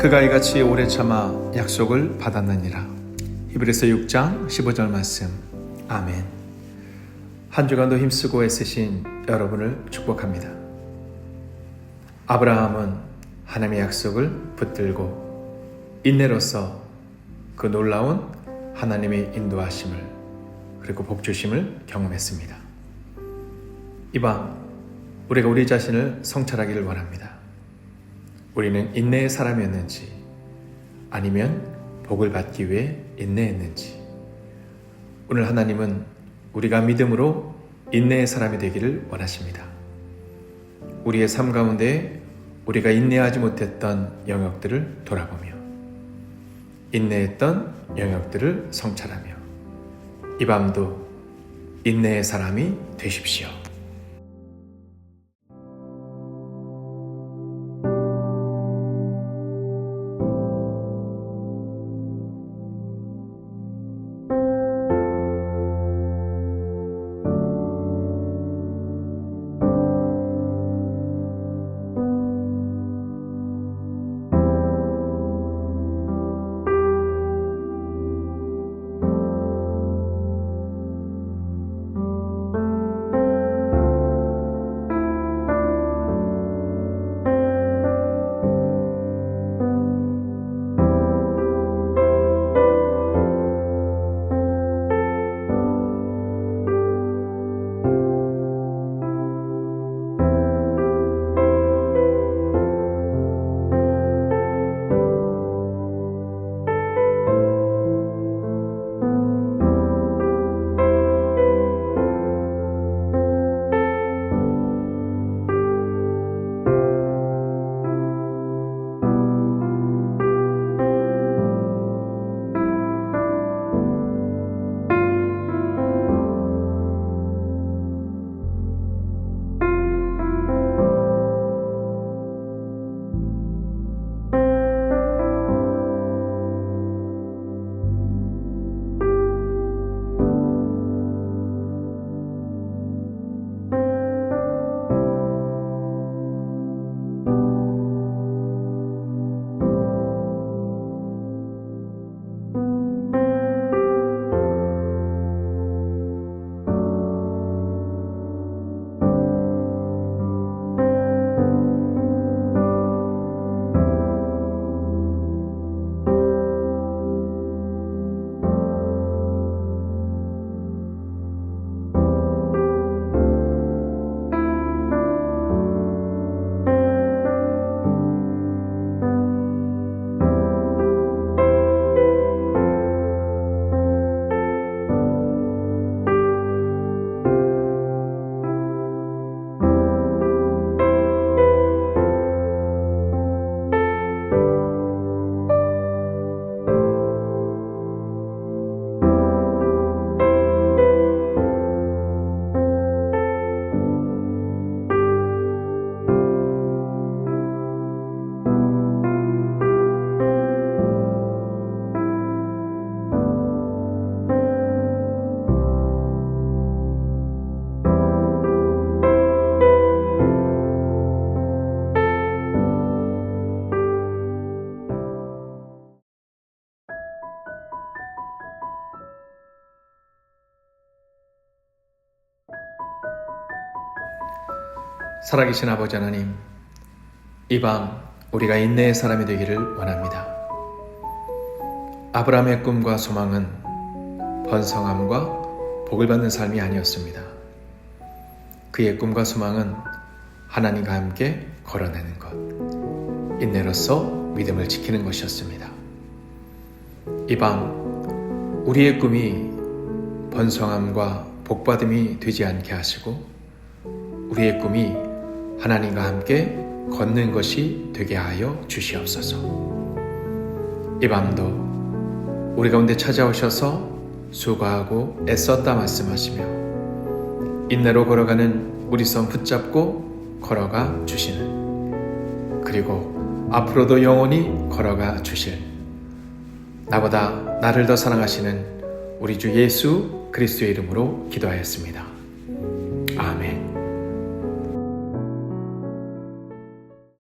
그가 이같이 오래 참아 약속을 받았느니라. 히브리서 6장 15절 말씀. 아멘. 한 주간도 힘쓰고 애쓰신 여러분을 축복합니다. 아브라함은 하나님의 약속을 붙들고 인내로서 그 놀라운 하나님의 인도하심을 그리고 복주심을 경험했습니다. 이밤 우리가 우리 자신을 성찰하기를 원합니다. 우리는 인내의 사람이었는지 아니면 복을 받기 위해 인내했는지 오늘 하나님은 우리가 믿음으로 인내의 사람이 되기를 원하십니다. 우리의 삶 가운데 우리가 인내하지 못했던 영역들을 돌아보며 인내했던 영역들을 성찰하며 이 밤도 인내의 사람이 되십시오. 살아계신 아버지 하나님, 이 밤 우리가 인내의 사람이 되기를 원합니다. 아브라함의 꿈과 소망은 번성함과 복을 받는 삶이 아니었습니다. 그의 꿈과 소망은 하나님과 함께 걸어내는 것, 인내로서 믿음을 지키는 것이었습니다. 이 밤 우리의 꿈이 번성함과 복받음이 되지 않게 하시고 우리의 꿈이 하나님과 함께 걷는 것이 되게 하여 주시옵소서. 이 밤도 우리 가운데 찾아오셔서 수고하고 애썼다 말씀하시며 인내로 걸어가는 우리 손 붙잡고 걸어가 주시는 그리고 앞으로도 영원히 걸어가 주실 나보다 나를 더 사랑하시는 우리 주 예수 그리스도의 이름으로 기도하였습니다.